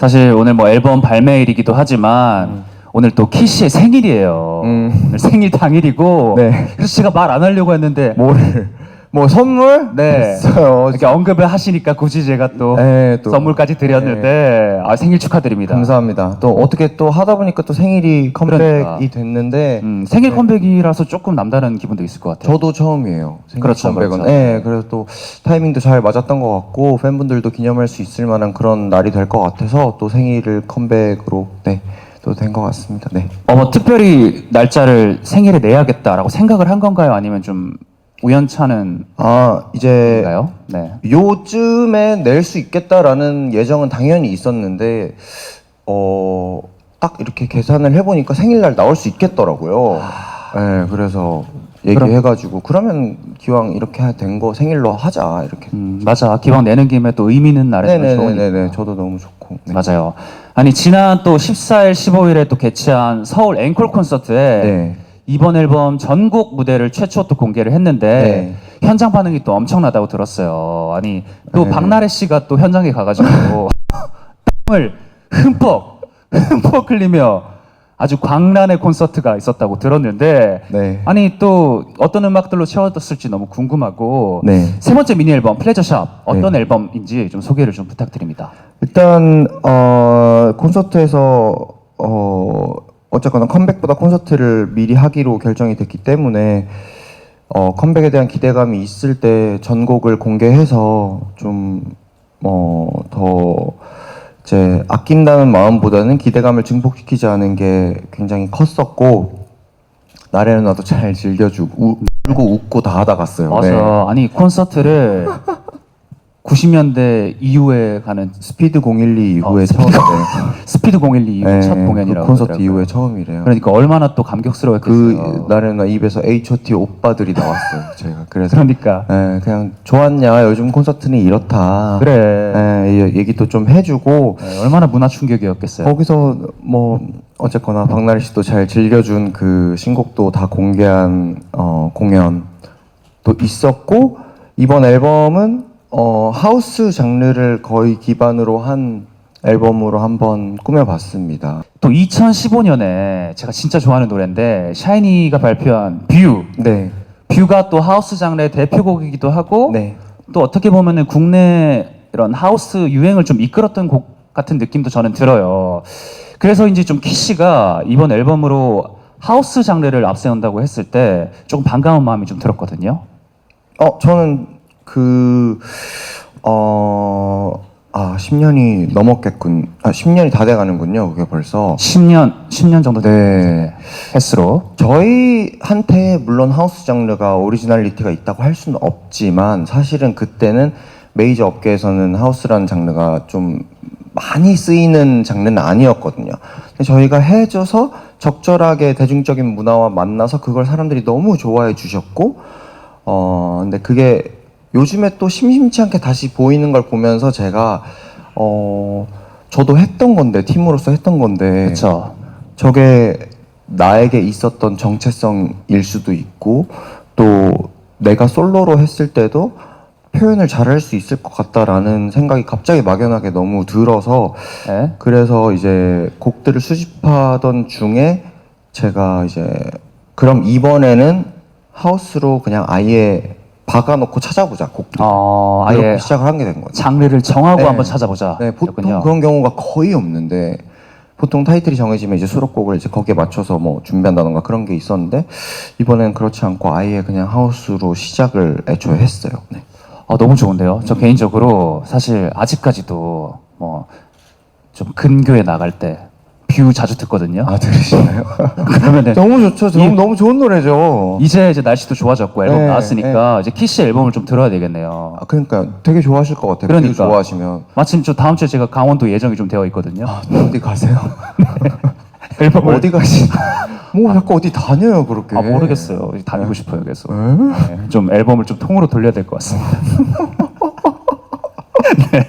사실 오늘 뭐 앨범 발매일이기도 하지만 오늘 또 키씨의 생일이에요. 음. 오늘 생일 당일이고 네. 그래서 제가 말 안 하려고 했는데 뭐를 뭐 선물? 네. 있어요. 이렇게 언급을 하시니까 굳이 제가 또 네, 또. 선물까지 드렸는데 아, 생일 축하드립니다. 감사합니다. 또 어떻게 또 하다 보니까 또 생일이 컴백이 그러니까. 됐는데 음, 생일 컴백이라서 조금 남다른 기분도 있을 것 같아요. 저도 처음이에요. 생일 그렇죠, 컴백은. 그렇죠. 네, 그래서 또 타이밍도 잘 맞았던 것 같고 팬분들도 기념할 수 있을 만한 그런 날이 될 것 같아서 또 생일을 컴백으로 네, 또 된 것 같습니다. 네. 어, 뭐 특별히 날짜를 생일에 내야겠다라고 생각을 한 건가요? 아니면 좀 우연찮은 아 이제 건가요? 네. 요즘에 낼 수 있겠다라는 예정은 당연히 있었는데 어 딱 이렇게 계산을 해보니까 생일날 나올 수 있겠더라고요. 네, 그래서 얘기해가지고 그러면 기왕 이렇게 된 거 생일로 하자 이렇게. 음, 맞아. 기왕 내는 김에 또 의미 있는 날에. 네네네네. 저도 너무 좋고. 네. 맞아요. 아니 지난 또 14일, 15일에 또 개최한 서울 앵콜 콘서트에 네. 이번 앨범 전곡 무대를 최초 또 공개를 했는데 현장 반응이 또 엄청나다고 들었어요. 아니 또 네. 박나래 씨가 또 현장에 가가지고 땀을 흠뻑 흠뻑 흘리며 아주 광란의 콘서트가 있었다고 들었는데 네. 아니 또 어떤 음악들로 채워졌을지 너무 궁금하고 네. 세 번째 미니 앨범 플레저샵 어떤 네. 앨범인지 좀 소개를 좀 부탁드립니다. 일단 어 콘서트에서 어 어쨌거나 컴백보다 콘서트를 미리 하기로 결정이 됐기 때문에 어 컴백에 대한 기대감이 있을 때 전곡을 공개해서 좀어더 이제 아낀다는 마음보다는 기대감을 증폭시키지 않은 게 굉장히 컸었고 나래 누나도 잘 즐겨주고 우- 울고 웃고 다 하다 갔어요. 맞아. 네. 아니 콘서트를 90년대 이후에 가는 스피드 012 이후에 어, 처음 스피드- 네. 스피드 012 이후 네, 첫 공연이라고 그 콘서트 하더라고요. 이후에 처음이래요. 그러니까 얼마나 또 감격스러웠겠어요. 그 나래나 입에서 H.O.T 오빠들이 나왔어요. 제가 그래서 그러니까 예, 그냥 좋았냐 요즘 콘서트는 이렇다. 그래. 예, 이 얘기도 좀 해주고 네, 얼마나 문화 충격이었겠어요. 거기서 뭐 어쨌거나 박나래 씨도 잘 즐겨준 그 신곡도 다 공개한 어, 공연 또 있었고 이번 앨범은 어, 하우스 장르를 거의 기반으로 한 앨범으로 한번 꾸며봤습니다. 또 2015년에 제가 진짜 좋아하는 노래인데 샤이니가 발표한 뷰. 네, 뷰가 또 하우스 장르의 대표곡이기도 하고 네, 또 어떻게 보면은 국내 이런 하우스 유행을 좀 이끌었던 곡 같은 느낌도 저는 들어요. 그래서인지 좀 키씨가 이번 앨범으로 하우스 장르를 앞세운다고 했을 때 조금 반가운 마음이 좀 들었거든요. 어, 저는 그, 어, 아, 10년이 넘었겠군. 아, 10년이 다 돼가는군요, 그게 벌써. 10년, 10년 정도 된 네. 횟수로. 저희한테 물론 하우스 장르가 오리지널리티가 있다고 할 수는 없지만 사실은 그때는 메이저 업계에서는 하우스라는 장르가 좀 많이 쓰이는 장르는 아니었거든요. 근데 저희가 해줘서 적절하게 대중적인 문화와 만나서 그걸 사람들이 너무 좋아해 주셨고, 어, 근데 그게 요즘에 또 심심치 않게 다시 보이는 걸 보면서 제가, 어, 저도 했던 건데, 팀으로서 했던 건데, 그렇죠. 저게 나에게 있었던 정체성일 수도 있고 또 내가 솔로로 했을 때도 표현을 잘 할 수 있을 것 같다라는 생각이 갑자기 막연하게 너무 들어서 네. 그래서 이제 곡들을 수집하던 중에 제가 이제 그럼 이번에는 하우스로 그냥 아예 박아놓고 찾아보자 곡들 어, 이렇게 아예 시작을 한게된 거죠. 장르를 정하고 네. 한번 찾아보자. 네, 보통 였군요. 그런 경우가 거의 없는데 보통 타이틀이 정해지면 이제 수록곡을 이제 거기에 맞춰서 뭐 준비한다던가 그런 게 있었는데 이번엔 그렇지 않고 아예 그냥 하우스로 시작을 애초에 했어요. 네. 어, 너무 좋은데요. 저 개인적으로 사실 아직까지도 뭐 좀 근교에 나갈 때 뷰 자주 듣거든요. 아 들으시나요? 그러면은 너무 좋죠. 이- 너무 너무 좋은 노래죠. 이제 이제 날씨도 좋아졌고 앨범 네, 나왔으니까 이제 키씨 앨범을 좀 들어야 되겠네요. 아 그러니까 되게 좋아하실 것 같아요. 그러니까. 되게 좋아하시면 마침 저 다음 주에 제가 강원도 예정이 좀 되어 있거든요. 어디 가세요? 앨범을 어디 가시? 뭐 자꾸 어디 다녀요 그렇게? 아 모르겠어요. 다니고 싶어요 계속. 에? 네, 좀 앨범을 좀 통으로 돌려야 될 것 같습니다. 네.